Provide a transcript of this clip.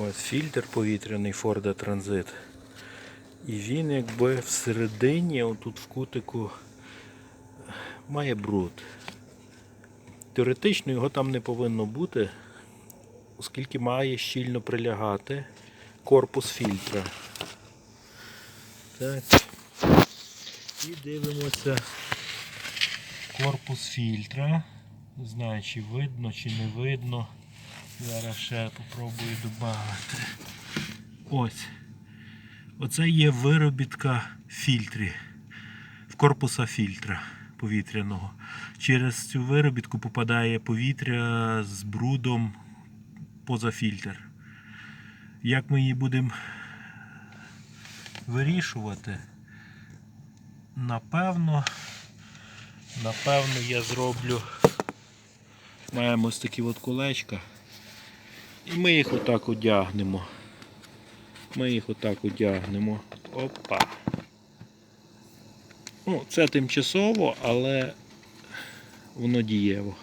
Ось фільтр повітряний Ford Transit. І він якби всередині, отут в кутику, має бруд. Теоретично його там не повинно бути, оскільки має щільно прилягати корпус фільтра. Так. І дивимося корпус фільтра. Не знаю, чи видно, чи не видно. Зараз ще попробую додати. Ось. Оце є виробітка фільтрі, в корпуса фільтра повітряного. Через цю виробітку попадає повітря з брудом поза фільтр. Як ми її будемо вирішувати? Напевно, напевно, я зроблю. Маємо ось такі от колечка. І ми їх отак одягнемо. Ми їх отак одягнемо. Опа. Ну, це тимчасово, але воно дієво.